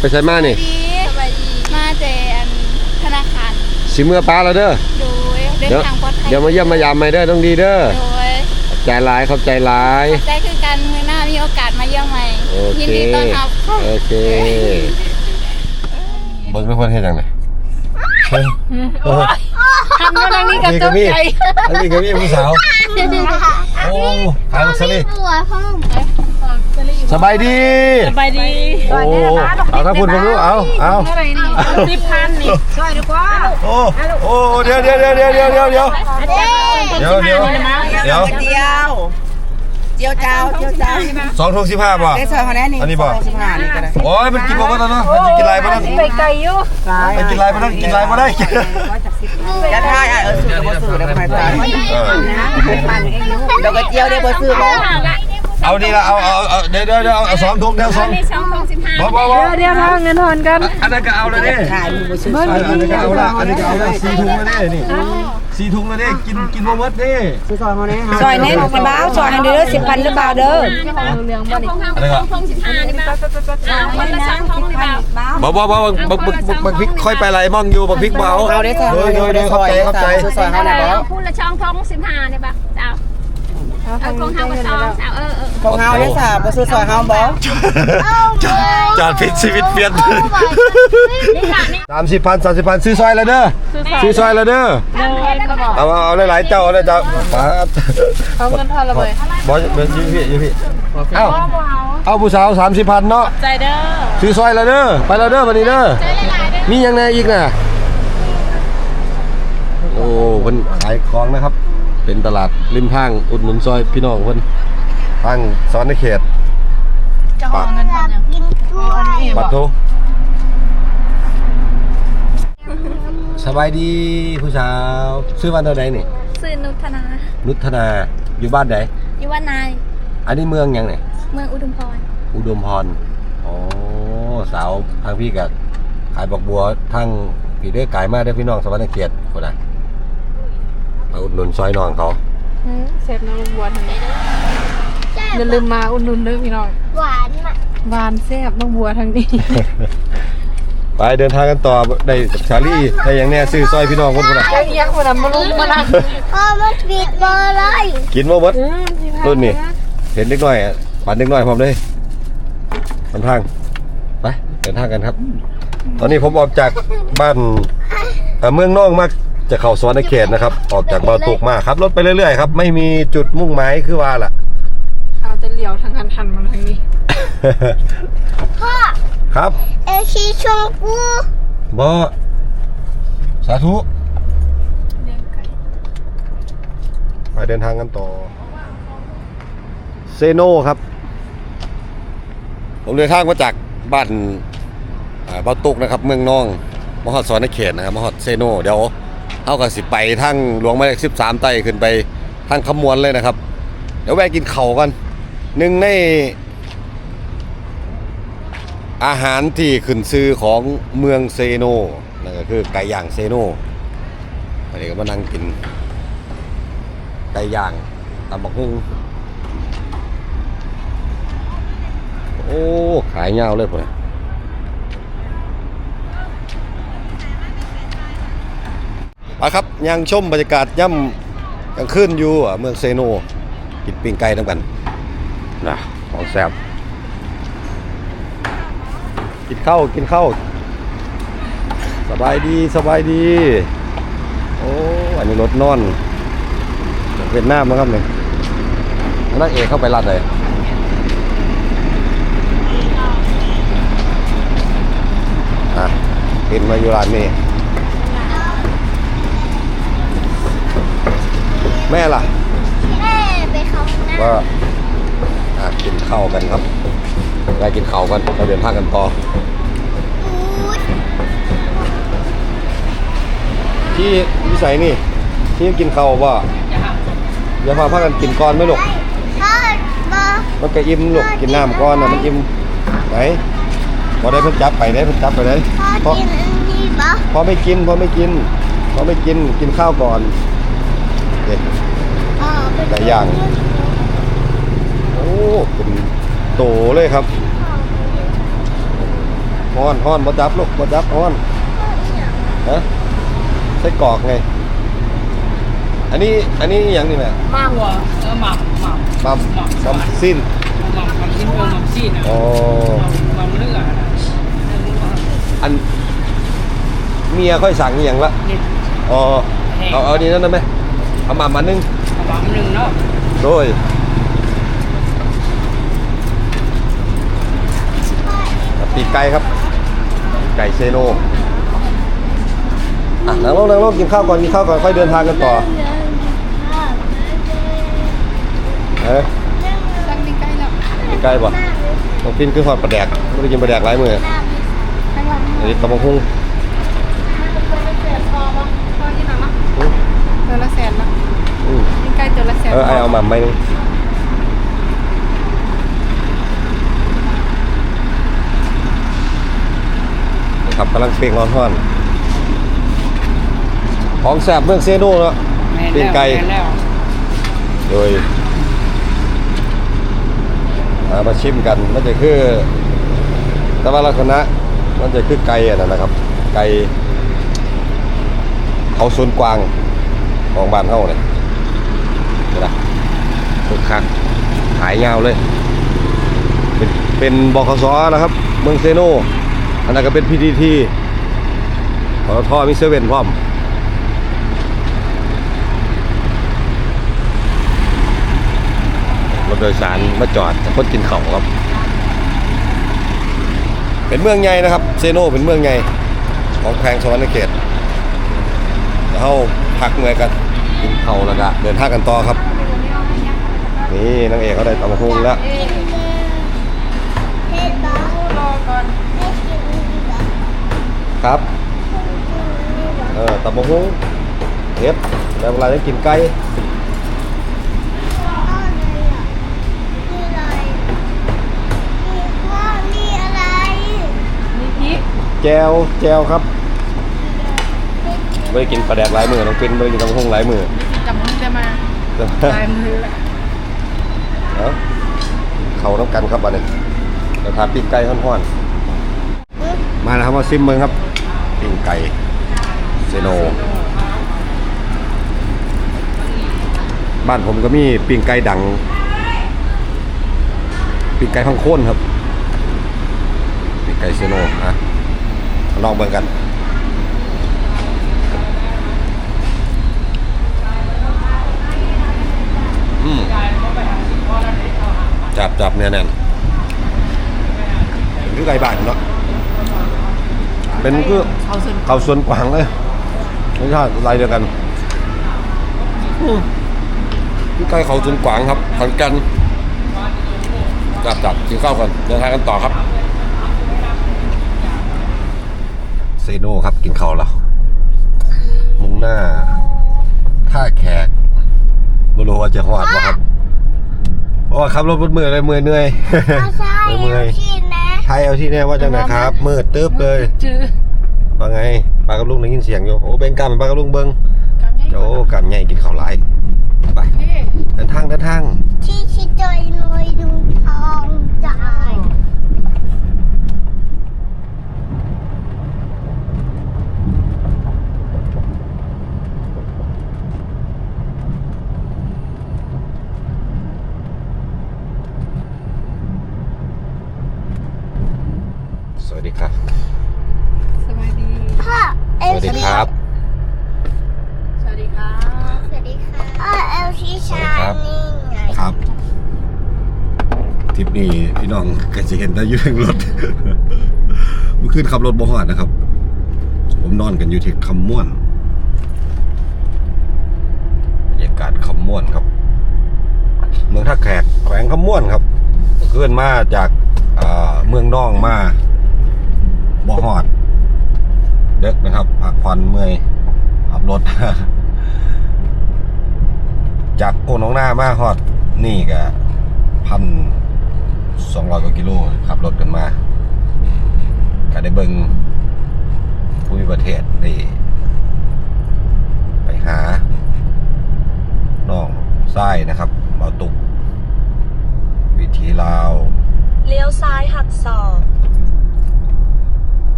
ไปใส่มานี่ดีมาเจอันธนาคารสิเมื่อป้าแล้วเด้อโดยเดินเดี๋ยวทางปลอดภัยเดี๋ยวมาเยี่ยมมายามใหม่เด้อต้องดีเด้อโดยขอบใจหลายขอบใจหลายใจคือการมือหน้ามีโอกาสมาเยี่ยมใหม่โอยินเคดีต้อนรับโอเคเบิ่งเป็นคนเฮ็ดจังได๋ทำเรื่องนี้กับนี่ตัก็วมีใจอันนี้ก็มีผู้สาวโอ้ขายบักซะนี่ สบายดีสบายดีโอ้เอาถ้าพูดผมรู้เอาเอาอะไรนี่สิบพันนี่ช่วยดีกว่าโอ้โอ้เดี๋ยวเดี๋ยวเดี๋ยวเดี๋ยวเดี๋ยวเดี๋ยวเดี๋ยวเดี๋ยวเดี๋ยวเดี๋ยวเดียวเจียวเจ้าเจียวเจ้าสองทุ่มสิบห้าป่ะได้ซอยเขาแน่นี่อันนี้บ่สิบห้านี่ก็ได้โอ้ยมันกินบ่ได้เนาะมันจะกินไรบ่ได้ไปไกลอยู่มันกินไรบ่ได้กินไรบ่ได้จะทายอะเออซื้อกับบ่ซื้อแล้วไปตายเออเดี๋ยวก็เจียวได้บ่ซื้อบ่ เอานี่ละเอาเอาเอาเดี๋ยวเดี๋ยวเดี๋ยวเอาสองทุ่มเดี๋ยวสองสองทองสิบห้าบ่บ่บ่เดี๋ยวทางเงินทอนกันอันนั้นก็เอาเลยนี่ขายมึงบ่ซื้ออันนี้ก็เอาละอันนี้ก็เอาละสี่ถุงแล้วนี่นี่สี่ถุงแล้วนี่กินกินบ่หมดนี่ซื้อซอยเขาแน่ซอยเน้นกี่บ้าวซอยให้เด้อสิบพันหรือเปล่าเด้ออันนี้ก็ทองสิบห้านี่ป่ะวันละสองทองหรือเปล่าบ่บ่บ่บักบักบักบักพริกค่อยไปไรมองอยู่บักพริกบ่เอาเอาได้ซอยโดยโดยโดยเข้าใจเข้าใจซื้อซอยเขาแน่บ่พูดละช่องทองสิบห้านี่ป่ะเจ้า เออของเฮาก็สองสาวเออเออของเฮาได้ซะบ่ซื้อซอยเฮาบ่จอดพิษชีวิตเปลี่ยนนี่ค่ะนี่สามสิบพันสามสิบพันซื้อซอยแล้วเด้อซื้อซอยแล้วเด้อเอาเอาเอาหลายๆเจ้าเอาเลยเจ้าป๊าดเขาเงินทอนละเบยบอสเป็นยี่พี่ยี่พี่เอ้าเอาผู้สาวสามสิบพันเนาะใจเด้อซื้อซอยแล้วเด้อไปแล้วเด้อวันนี้เด้อมีหยังไงอีกน่ะโอ้เพิ่นขายของนะครับ เป็นตลาดริมทางอุดหนุนซอยพี่น้องเพิ่นทางสอนในเขตจะขอเงินทอนยังบัตรโทรสบายดีผู้สาวซื้อวันเท่าไหร่นี่ ซื้อนุธนานุทนาอยู่บ้านไหนอยู่ว่านายอันนี้เมืองหยังเนี่ยเมืองอุดมพรอุดมพรอ๋อสาวทางพี่กับขายบอกบัวทางพี่เด้อกายมาได้อพี่น้องสวรรค์เกียรติคนน่ะ มาอุดหนุนซอยน้องเขาเสร็จน้องบัวทางนี้อย่าลืมมาอุ่นนุนเด้อพี่น้องหวานอะหวานแซ่บน้องบัวทางนี้ ไปเดินทางกันต่อได้ชาลี่ได้อย่างแน่ซื้อซอยพี่น้องคนคนน่ะเอ้ยยักษ์คนนั้นมาลุมมานั่งพ่อมันปิดเบอร์เลยกินบ่เบิดรุ่นนี้เห็นเล็กน้อยอะปันเล็กน้อยพร้อมเลยทางทางไปเดินทางกันครับ ตอนนี้ผมออกจากบ้านเอ่อเมืองนอกมา จะเข้าสวรรค์เขตนะครับ ออกจากบ่อตุกมาครับรถไปเรื่อยๆครับ ไม่มีจุดมุ่งหมายคือว่าล่ะ เอาแต่เหลียวทางหันหันมาทางนี้ พ่อครับเอชีชมพูบอสาธุไปเดินทางกันต่อ เซโนครับ ผมเดินทางมาจากบ้านอ่าบ้านตุกนะครับ เมืองนอง มหอดสอนเขตนะครับ มหอดเซโนเดี๋ยว เอากับสิไปทางหลวงหมายเลขสิบสามไต่ขึ้นไปทางขมวนเลยนะครับ เดี๋ยวแวะกินเข่ากันหนึ่งใน อาหารที่ขึ้นชื่อของเมืองเซโนนั่นก็คือไก่ย่างเซโนวันนี้ก็มานั่งกิน ไก่ย่างตำบักหุ่งโอ้ ขายยาเลยพวกนี้ ไปครับยังชมบรรยากาศย่ำกลางคืนอยู่อะเมืองเซโนกินปิ้งไก่น้ำกันนะของแซ่บกินข้าวกินข้าวสบายดีสบายดีโอ้อันนี้รถนอนเวียดนามนะครับเนี่ยนักเอกเข้าไปรัดเลยอะกินมาอยู่ร้านนี้ แม่ล่ะ แม่ไปเขาหน้าก็อะกินข้าวกันครับไปกินข้าวกันเราเดินทางกันต่อที่วิสัยนี่ ที่กินข้าวว่าอย่าพาพากันกินก่อนไหมลูกพ่อมามันก็อิ่มลูกกินน้ำก่อนนะมันอิ่มไหนพอได้เพิ่นจับไปได้เพิ่นจับไปได้พ่อพอกินอันนี้ปะพอไม่กินพอไม่กินพอไม่กินกินข้าวก่อน เด็กพ่อไปหลายอย่าง โอ้เป็นโตเลยครับพอฮ้อนฮ้อนบ่จับลูกบ่จับฮ้อนฮะไส้กรอกไง อันนี้อันนี้อย่างนี้แหละมากกว่าเออหมักหมักมัมมัมสิ้นหมักหมักชิ้นเออหมักซีนอะอ๋อหมักเลือดอันเมียค่อยสั่งอหย่างละนี่อ๋อเอาเอาดีนั่นได้ไหม เอามามานึงหมักหนึ่งเนาะโดยปีกไก่ครับปีกไก่เซโนอะนั่งลงนั่งลงกินข้าวก่อนกินข้าวก่อนค่อยเดินทางกันต่อเอ๊ะตั้งนี่ใกล้แล้วปีกไก่ป่ะต้องกินคือหอดปลาแดกไม่ได้กินปลาแดกหลายมือข้างหลังอันนี้ตำบักหุ่ง เสียพอปะพอที่ไหนนะตัวละแสนนะ อืม นี่ใกล้ตัวละแสน เออไอเอามาไหมนึงนะครับกำลังเปล่งร้อนท่อนของแสบเมืองเซโนเนาะปีนไก่แล้วโดยอ่ามาชิมกันมันจะคือแต่ว่าลักษณะมันจะคือไก่อะนะครับ ไก่เขาสวนกวางของบ้านเฮาเนี่ยเห็นไหม คึกคักหายยาวเลย เป็นเป็นบคสนะครับ เมืองเซโนอันนั้นก็เป็นพีดีทีปตทมีเซเว่นพร้อมรถโดยสารมาจอดคนกินเขาวครับ เป็นเมืองใหญ่นะครับ เซโนเป็นเมืองใหญ่ของแพงสวรรค์เขตเดี๋ยวเราพักเมื่อกันกินเขาแล้วก็เดินทางกันต่อครับ นี่นางเอกเขาได้ตำบักหุ่งแล้วเอ๊ะเฮ็ดบ้ารอก่อนให้กินนี่บ้าครับนี่บ้าเออตำบักหุ่งเฮ็ดแล้วเวลาจะกินไก่อะไรอะนี่อะไรนี่ว่านี่อะไรมีพริกแจวแจวครับไม่ได้กินปลาแดกหลายมือน้องเป็นไม่ได้กินตำบักหุ่งหลายมือจับมือจะมาลายมือละเอา เขาต้องกันครับอันนี้เราทานปิ้งไก่ห้อนๆมานะครับมาซิมมืองครับปิ้งไก่เซโนบ้านผมก็มีปิ้งไก่ดังปิ้งไก่พังโค่นครับปิ้งไก่เซโนนะลองเบิ่งกัน อืม จับจับเนี่ยแน่นเป็นคือไก่บ้านเนาะเป็นคือเขาส่วนเขาสวนกวางเลยไม่ใช่ลายเดียวกันคือไก่เขาส่วนกวางครับขอนกันจับจับกินข้าวก่อนเดินทางกันต่อครับเซโนครับกินข้าวแล้วมุ่งหน้าท่าแขกไม่รู้ว่าจะหอดป่ะครับ เพราะว่าขับรถบนมือเลยมือเหนื่อยไม่ใช่เมื่อยชินนะไทยเอาที่แน่ว่าจังไหนครับมืดตึ๊บเลยจื้อว่าไงปลากับลุงได้ยินเสียงอยู่โอ้เบงกามปลากับลุงเบิงกำยังโอ้กันใหญ่กินข้าวหลายไปเฮ้เดินทางเดินทางที่ชิดอยนวยดูทองจ่าย สวัสดีครับ สวัสดี พ่อเอ ส ล วัสดี ซี ครับ สวัสดีครับ สวัสดีค่ะพ่อเอลซีชา ครับ นี่ไง ครับทริปนี้พี่น้องก็จะ เห็นได้อยืนรถเมื่อคืนขับรถบ่หอดนะครับ ผมนอนกันอยู่ที่คำม่วนบรรยากาศคำม่วนครับ เมืองท่าแขกแขวงคำม่วนครับเมื่อนมาจากเมืองน่องมาบ่หอด เด็กนะครับพักผ่อนเมื่อยขับรถ จากโกนองหน้ามาฮอดนี่ก็พัน สองร้อยกว่ากิโลขับรถกันมาก็ได้เบิงภูมิประเทศได้ไปหาน้องไส้นะครับมาตุก วิธีลาว เลี้ยวซ้ายหักศอก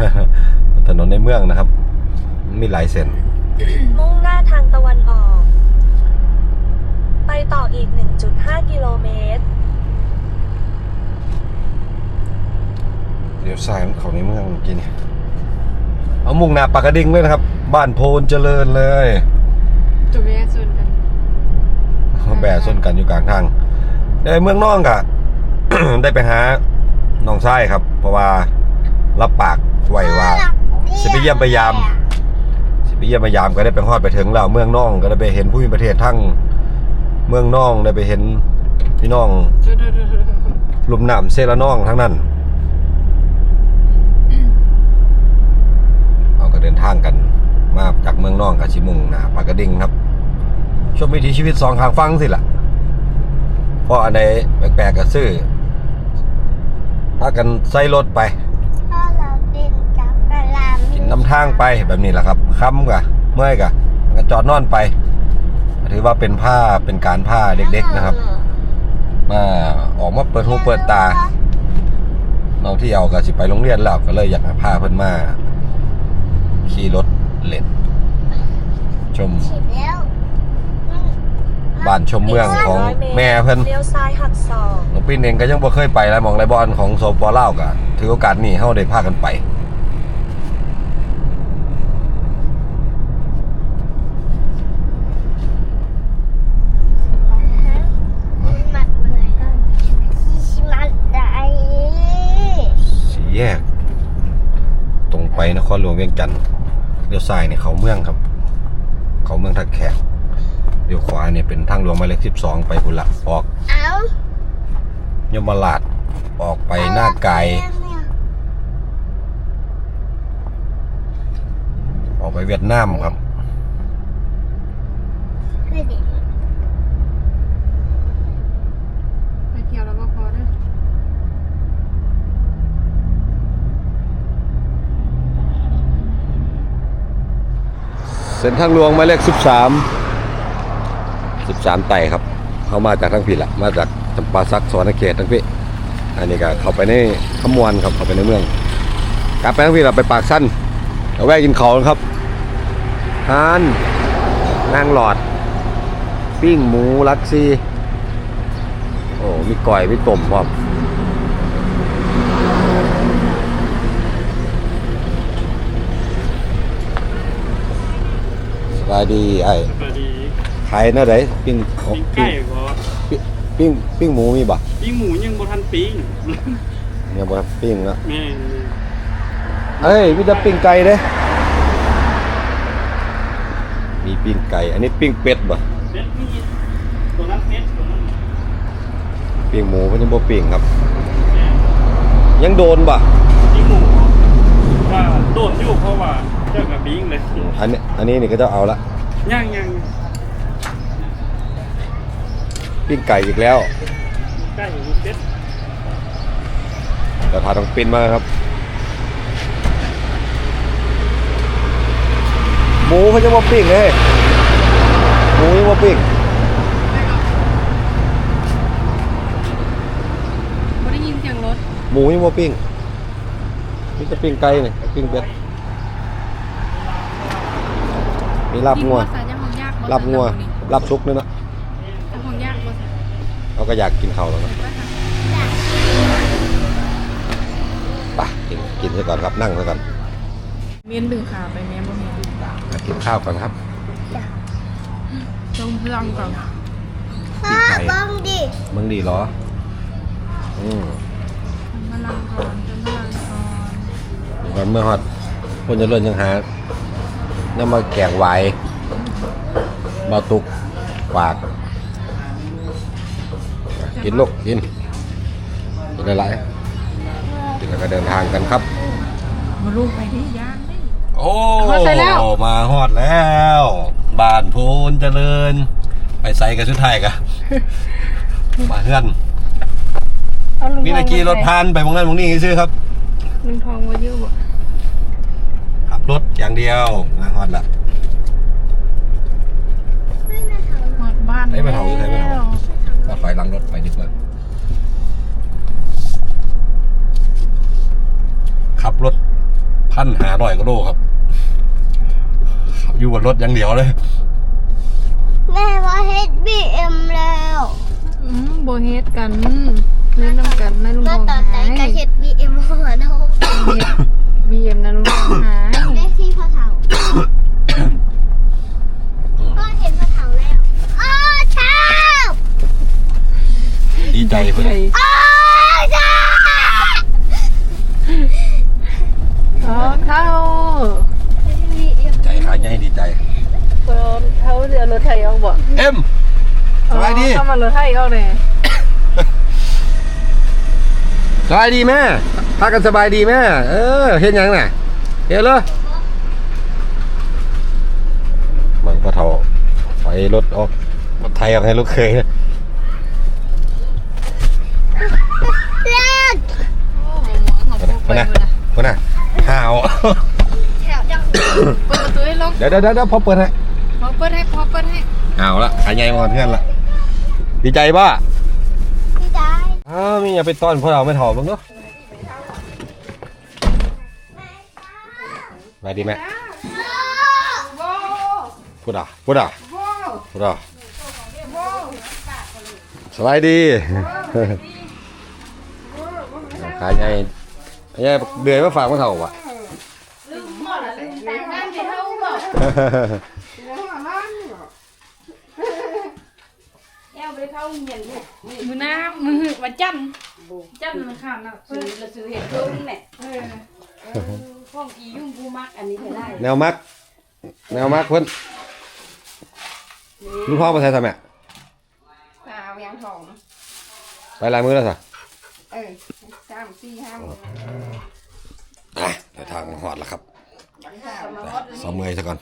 เมืองนะครับ มีหลายเส้น มุ่งหน้าทางตะวันออก ไปต่ออีก 1.5 กิโลเมตร เดี๋ยวซ้ายมันเขาในเมืองเมื่อกี้นี่เอามุ่งหน้าปากกระดิ่งเลยนะครับ บ้านโพนเจริญเลยจะแวะส่วนกันแบะส้นกันอยู่กลางทางในเมืองน้องกะได้ไปหาน้องชายครับ เพราะว่ารับปาก ไว้ว่าสิไปเยี่ยมไปยามสิไปเยี่ยมมายามก็ได้ไปฮอดไปถึงแล้วเมืองน้องก็ได้ไปเห็นผู้มีประเทศทั้งเมืองน้องได้ไปเห็นพี่น้องลุ่มน้ำเซละน้องทั้งนั้นเราก็เดินทางกันมาจากเมืองน้องกับชิมุงนาปากกระดิ่งครับชมวิถีชีวิตสองทางฟังสิล่ะเพราะอันใดแปลกๆก็ซื้อพากันใส่รถไป ถ้าเราเดินจับกระลาม กิ นน้ำทางไปแบบนี้แหละครับค่ำกะเมื่อยกะก็จอดนอนไป ถือว่าเป็นผ้าเป็นการผ้าเด็ก ๆนะครับ มาออกมาเปิดหูเปิดตา น้องที่เอาก็สิไปโรงเรียนแล้วก็เลยอยากให้พาเพิ่นมาขี่รถเล่นชมฉีดแล้วบ้านชมเมืองของแม่เพิ่นเลี้ยวซ้ายหักศอกน้องปิ้นเองก็ยังบ่เคยไปแล้วมองไรบอลของโซปอลาวก็ถือโอกาสนี้เฮาได้พากันไป มัดเลยชิมัดได้ สี่ แยก ตรงไปนครหลวงเวียงจันทร์เลี้ยวซ้ายเนี่ยเขาเมืองครับ เขาเมืองทักแขกเลี้ยวขวาเนี่ยเป็นทางหลวงหมายเลข12ไปพุ่นละออกเอ้ายมราชออกไปหน้าไกลออกไปเวียดนามครับ คือเด็ก ๆไปเที่ยวแล้วก็พอเด้อ เส้นทางหลวงหมายเลข13 13ไต่ครับ เข้ามาจากทางผิดละมาจากจำปาสักสวรรณเขตทางพี่อันนี้ก็เข้าไปในขมวนครับเข้าไปในเมืองกลับไปทางพี่เราไปปากสั้นเราแวะกินเขานะครับฮานนางหลอด ปิ้งหมูลักซีโอ้มีก่อยมีต้มพร้อม บายดีไอ้สวัสดีขายหน้าไหนปิ้งของปิ้งปิ้ไก่งบ่ปิ้งปิ้งหมูมีบ่ปิ้งหมูยังบ่ทันปิ้งเนี่ยบ่ครับปิ้งแล้วแม่เอ้ยมีแต่ปิ้งไก่เด้มีปิ้งไก่ อันนี้ปิ้งเป็ดบ่เป็ดมีตัวนั้นเป็ดตัวนั้นปิ้งหมูเพิ่นยังบ่ปิ้งครับแม่ยังโดนบ่ปิ้งหมูว่าโดนอยู่เพราะว่า เจ้ากับปิ้งเลยอันนี้อันนี้นี่ก็จะเอาละย่างย่างปิ้งไก่อีกแล้วใกล้มีเป็ดเดี๋ยวพาต้องปิ้นมาครับหมูเขาจะบ่ปิ้งเลยหมูยังบ่ปิ้งบ่ได้ยินเสียงรถหมูยังบ่ปิ้งมีแต่ปิ้งไก่นี่ปิ้งเป็ด มีลาบงัวยิงบ่ใส่ยังของยากบ่ลาบงัว ลาบซุกนี่เนาะยังของยากบ่ใส่เราก็อยากกินข้าวแล้วเนาะไปกินกินซะก่อนครับนั่งซะก่อนเมียนดึงขาไปแม่บ่มีมากินข้าวก่อนครับต้องพลังก่อนพ่อบ้องดิ มึงดีเหรอ อืมพลังก่อนจนพลังก่อน ก่อนเมื่อฮอดคนจะเลื่อนยังหา น้ำมาแกงไวายมาตุกฝาก กินลูกกินกินอะไรกินแล้วก็เดินทางกันครับ มาลูกไปที่ย่างนี่ โอ้ฮอดไปแล้ว มาฮอดแล้ว บ้านโพนเจริญ ไปใส่กันชุดไทยกันมาเฮือนเอาลุงมีนากีรถพานไปมองนั่นมองนี่ซื้อครับ ลุงทองมายืมบ่ขับรถอย่างเดียวมา ฮอดละหมดบ้านเฮ้ยมาเถาอยู่ไหนมาเถาก็ถอยหลังรถไปดีกว่าขับรถพันหาร้อยกิโลครับอยู่บนรถอย่างเดียวเลย แม่ว่าเฮดบีเอ็มแล้วอืมโบเฮ็ดกันเล่นน้ำกันนะลุงแม่ทองต่อใจหายกับเฮดบีเอ็มหัวโนบีเอ็มนะลุงทองหาย ใจเพื่อนอ้อเฒ่าอ๋อเท่าบีเอ็มใจขาใหญ่ดีใจเพิ่นเท่าเรือรถไทยเอาบ่เอ็มสบายดีอ๋อเข้ามารถไทยเอาเลยสบายดีแม่พากันสบายดีแม่เออเห็นยังน่ะเห็นเลยมันก็เท่าไฟรถออกรถไทยออกให้ลูกเคยเลิก คนน่ะคนน่ะห่าวแถวจังเปิดประตูให้ลงเดี๋ยวเดี๋ยวเดี๋ยวพอเปิดให้พอเปิดให้พอเปิดให้เอาละขายใหญ่มาก่อนเพื่อนละดีใจป่ะพี่ได้อ้าวมีอย่าไปต้อนพวกเราไม่ถอดบ้างเนาะไปดีไหมพูดอะพูดอะพูดอะสบายดีขายให ญ่ขายใหญ่เดือยมาฝากมาเท่าวะมือน้ำมือวันจันทร์จันทร์มันข้ามนะซื้อละซื้อเห็ดตุ้งเนี่ยห้องกียุ่งกูมักอันนี้จะได้แนวมัก แนวมักเพิ่นลูกพ่อมาใช้ทำไมเอายางทองไปลายมือแล้วสิเออ สามสี่ห้าอะเดี๋ยวทางหอดแล้วครับ สองมือซะก่อน